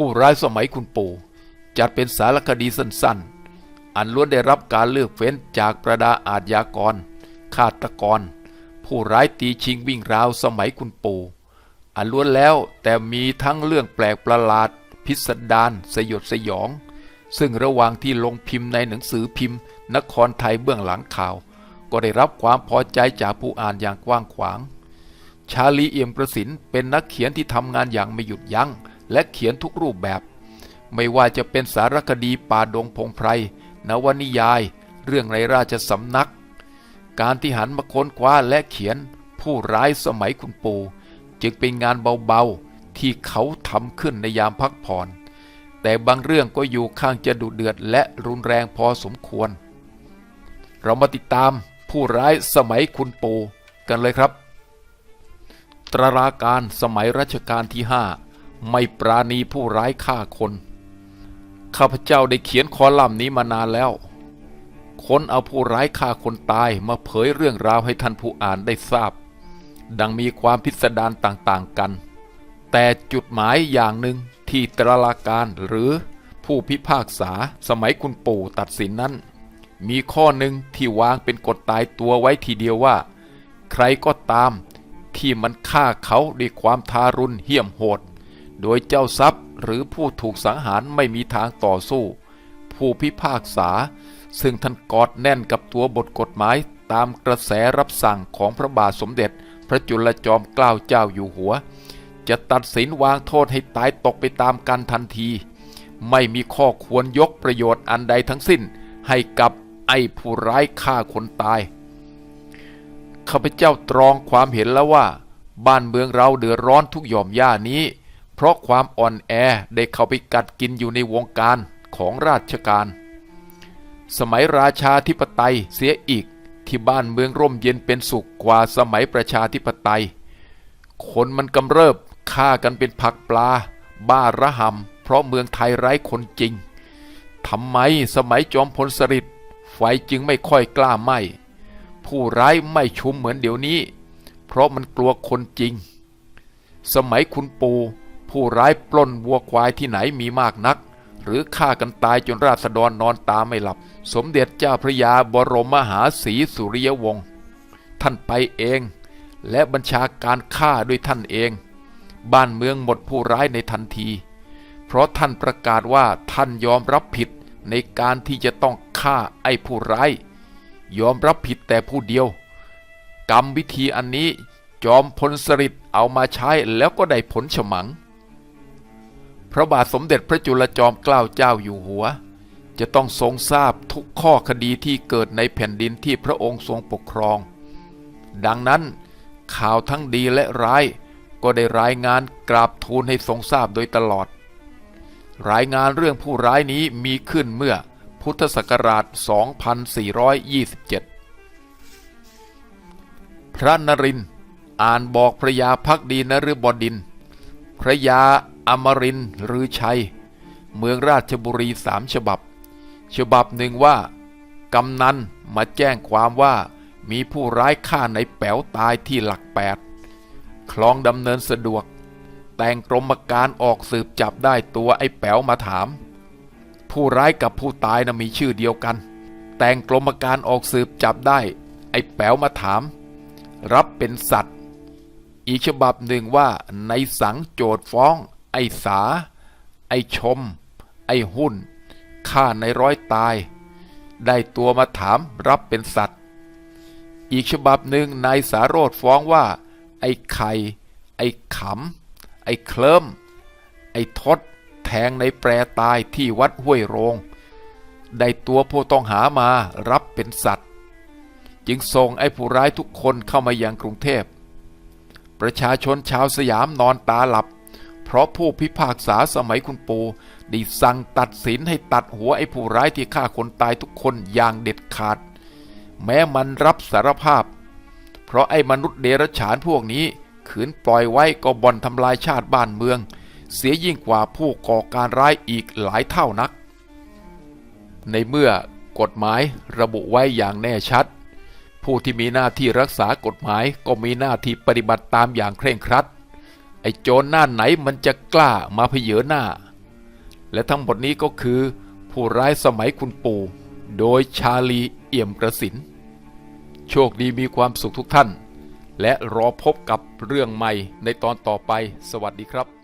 ผู้ร้ายสมัยคุณปู่จัดเป็นสารคดีสั้นๆ อันล้วนได้รับการเลือกเฟ้นจากประดาอาทยากรฆาตกร ผู้ร้ายตีชิงวิ่งราวสมัยคุณปู่อันล้วนแล้วแต่มีทั้งเรื่องแปลกประหลาด พิสดารสยดสยอง ซึ่งระหว่างที่ลงพิมพ์ในหนังสือพิมพ์ นครไทยเบื้องหลังข่าว ก็ได้รับความพอใจจากผู้อ่านอย่างกว้างขวาง ชาลีเอี่ยมกระสินเป็นนักเขียนที่ทำงานอย่างไม่หยุดยัง้ง และเขียนทุกรูปแบบ ไม่ว่าจะเป็นสารคดีป่าดงพงไพรนวนิยาย เรื่องในราชสำนัก การที่หันมาค้นคว้าและเขียนผู้ร้ายสมัยคุณปู่จึงเป็นงานเบาๆที่เขาทำขึ้นในยามพักผ่อน แต่บางเรื่องก็อยู่ข้างจะดุเดือดและรุนแรงพอสมควร เรามาติดตามผู้ร้ายสมัยคุณปู่กันเลยครับ ตราการสมัยรัชกาลที่ห้า ไม่ปราณีผู้ร้ายฆ่าคน ข้าพเจ้าได้เขียนคอลัมน์นี้มานานแล้ว ค้นเอาผู้ร้ายฆ่าคนตายมาเผยเรื่องราวให้ท่านผู้อ่านได้ทราบ ดังมีความพิสดารต่างๆกัน แต่จุดหมายอย่างหนึ่งที่ตราลาการหรือผู้พิพากษาสมัยคุณปู่ตัดสินนั้น มีข้อหนึ่งที่วางเป็นกฎตายตัวไว้ทีเดียวว่า ใครก็ตามที่มันฆ่าเขาด้วยความทารุณเหี้ยมโหด โดยเจ้าทรัพย์หรือผู้ถูกสังหารไม่มีทางต่อสู้ ผู้พิพากษา ซึ่งท่านกอดแน่นกับตัวบทกฎหมายตามกระแสรับสั่งของพระบาทสมเด็จ พระจุลจอมเกล้าเจ้าอยู่หัว จะตัดสินวางโทษให้ตายตกไปตามกันทันที ไม่มีข้อควรยกประโยชน์อันใดทั้งสิ้น ให้กับไอ้ผู้ร้ายฆ่าคนตายข้าพเจ้าตรองความเห็นแล้วว่า บ้านเมืองเราเดือดร้อนทุกหย่อมย่านี้ เพราะความอ่อนแอได้เข้าไปกัดกินอยู่ในวงการของราชการ สมัยราชาธิปไตยเสียอีกที่บ้านเมืองร่มเย็นเป็นสุขกว่าสมัยประชาธิปไตย คนมันกำเริบฆ่ากันเป็นผักปลา บ้าระหำเพราะเมืองไทยไร้คนจริงทำไมสมัยจอมพลสฤษดิ์ไฟจึงไม่ค่อยกล้าไหมผู้ร้ายไม่ชุมเหมือนเดี๋ยวนี้ เพราะมันกลัวคนจริง สมัยคุณปู ผู้ร้ายปล้นวัวควายที่ไหนมีมากนัก หรือฆ่ากันตายจนราษฎรนอนตาไม่หลับ สมเด็จเจ้าพระยาบรมมหาศรีสุริยวงศ์ท่านไปเอง และบัญชาการฆ่าด้วยท่านเอง บ้านเมืองหมดผู้ร้ายในทันที เพราะท่านประกาศว่าท่านยอมรับผิดในการที่จะต้องฆ่าไอ้ผู้ร้าย ยอมรับผิดแต่ผู้เดียว กรรมวิธีอันนี้จอมพลสฤษดิ์เอามาใช้แล้วก็ได้ผลฉมัง พระบาทสมเด็จพระจุลจอมเกล้าเจ้าอยู่หัว จะต้องทรงทราบทุกข้อคดีที่เกิดในแผ่นดินที่พระองค์ทรงปกครอง ดังนั้นข่าวทั้งดีและร้ายก็ได้รายงานกราบทูลให้ทรงทราบโดยตลอด รายงานเรื่องผู้ร้ายนี้มีขึ้นเมื่อพุทธศักราช 2427 พระนรินอ่านบอกพระยาพักดีนฤบดิน พระยา อมรินทร์รือชัย เมืองราชบุรีสามฉบับ ฉบับหนึ่งว่ากำนันมาแจ้งความว่ามีผู้ร้ายฆ่าในแป๋วตายที่หลักแปดคลองดำเนินสะดวก แต่งกรมการออกสืบจับได้ตัวไอ้แป๋วมาถาม ผู้ร้ายกับผู้ตายน่ะมีชื่อเดียวกัน แต่งกรมการออกสืบจับได้ ไอ้แป๋วมาถาม รับเป็นสัตว์ อีกฉบับหนึ่งว่าในสังโจทฟ้อง ไอ้สา ไอ้ชม ไอ้หุ้นฆ่าในร้อยตาย ได้ตัวมาถามรับเป็นสัตว์ อีกฉบับหนึ่งนายสาโรธฟ้องว่า ไอ้ไข่ ไอ้ขำ ไอ้เคลิมไอ้ทศแทงในแปรตายที่วัดห้วยโรง ได้ตัวผู้ต้องหามารับเป็นสัตว์ จึงส่งไอ้ผู้ร้ายทุกคนเข้ามายังกรุงเทพ ประชาชนชาวสยามนอนตาหลับ เพราะผู้พิพากษาสมัยคุณปูได้สั่งตัดสินให้ตัดหัวไอ้ผู้ร้ายที่ฆ่าคนตายทุกคนอย่างเด็ดขาด แม้มันรับสารภาพ เพราะไอ้มนุษย์เดรัจฉานพวกนี้ ขืนปล่อยไว้ก็บ่อนทำลายชาติบ้านเมือง เสียยิ่งกว่าผู้ก่อการร้ายอีกหลายเท่านัก ในเมื่อกฎหมายระบุไว้อย่างแน่ชัด ผู้ที่มีหน้าที่รักษากฎหมายก็มีหน้าที่ปฏิบัติตามอย่างเคร่งครัด ไอ้โจรหน้าไหนมันจะกล้ามาเพเยอหน้า และทั้งหมดนี้ก็คือ ผู้ร้ายสมัยคุณปู่ โดยชาลีเอี่ยมกระสิน โชคดีมีความสุขทุกท่าน และรอพบกับเรื่องใหม่ในตอนต่อไป สวัสดีครับ